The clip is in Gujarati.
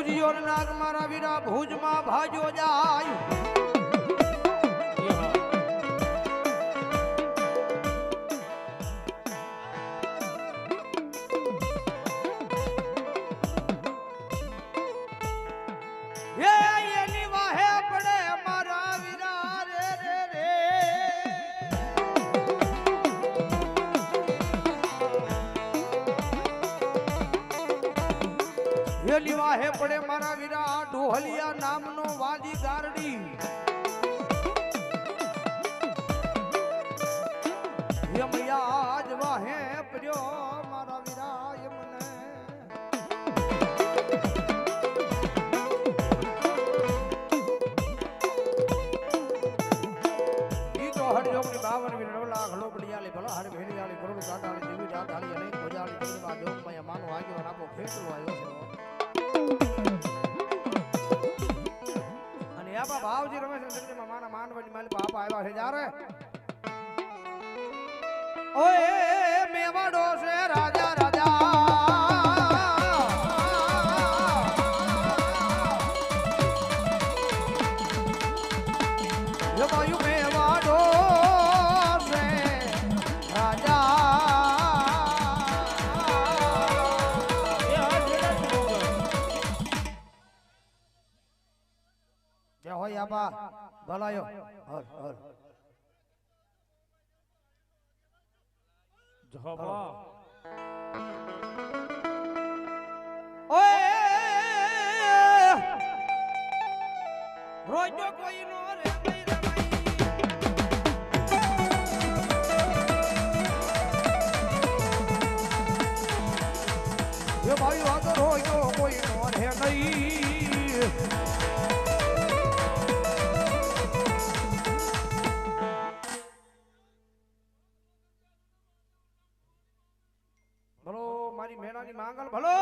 ભુજ યોર નાગ મારા વીરા ભુજમાં ભાજો જાય. વેલી વાહે પડે મારા વીરા ડોહલિયા નામનો વાજી ગારડી. યમયા આજ વાહે પડ્યો મારા વીરા યમને બાવન વીર નવલા ઘડો બલિયાલી ભલા હર ભેડિયાલી કરોડ કાટાળી દેવી રાતાળી અને ભોજાળી દેવીમાં જોગમય, માનો, આગેવાન આપો ખેતલો આવ્યો છે. આબા ભાવજી રમેશ માના માનવજી માલી બાપા આવ્યા છે. જ્યારે ઓય મેવાડો છે રાજા રાજા. જમાયું મેવાડો કે હોય આબા ભલાયો. હર હર. જવા ઓય! કોઈ નો રે ભાઈ રે ભાઈ. કોઈ ભલો મારી મેળાની માંગલ ભલો.